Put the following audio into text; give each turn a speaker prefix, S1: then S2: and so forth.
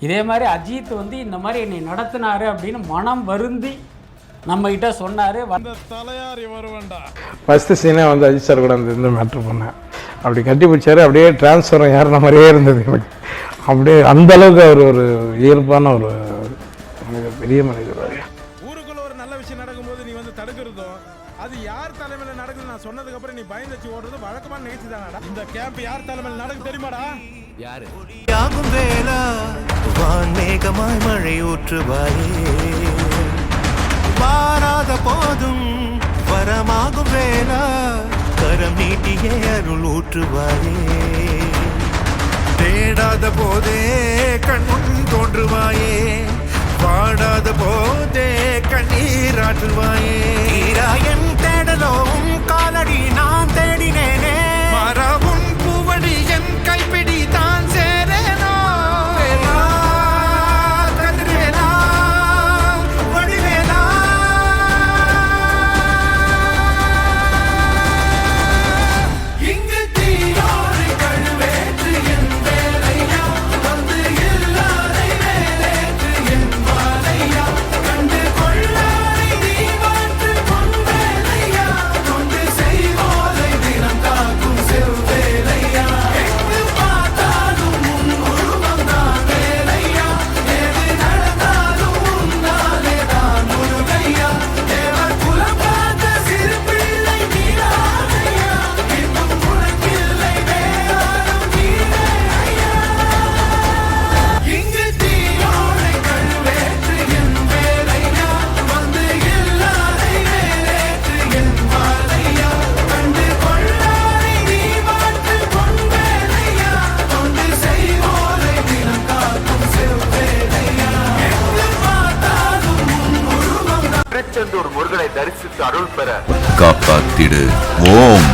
S1: இதே மாதிரி அஜித் வந்து இந்த மாதிரி என்னை நடத்தினாரு அப்படின்னு மனம் வருந்தி நம்மகிட்ட சொன்னார்.
S2: தலையாரி வருவண்டா
S3: ஃபஸ்ட்டு சீனே வந்து அஜித் சார் கூட அந்த இந்த மேட்ரு பண்ணேன். அப்படி கட்டி பிடிச்சாரு அப்படியே டிரான்ஸ்ஃபர் ஏறின மாதிரியே இருந்தது எனக்கு. அப்படியே அந்த அளவுக்கு அவர் ஒரு இயல்பான ஒரு மனிதர் பெரிய மனிதர்.
S2: ஊருக்குள்ள ஒரு நல்ல விஷயம் நடக்கும்போது நீ வந்து தடுக்கிறதும் அது யார் தலைமையில நடக்குது நான் சொன்னதுக்கு அப்புறம் நீ பயந்துச்சு ஓடுறது வழக்கமான நிகழ்ச்சி தானடா இந்த கேம்ப் யார் தலைமையில நடக்கு தெரியுமாடா?
S4: வேளா வான்மேகமாய் மழை ஊற்றுவாயே. வாராத போதும் வரமாகும் வேளா கரம் நீட்டியே அருள் ஊற்றுவாயே. தேடாத போதே கண்முன் தோன்றுவாய்.
S5: திருச்செந்தூர் முருகனை தரிசித்து அருள் பெற
S6: காப்பாத்திடு. ஓம்.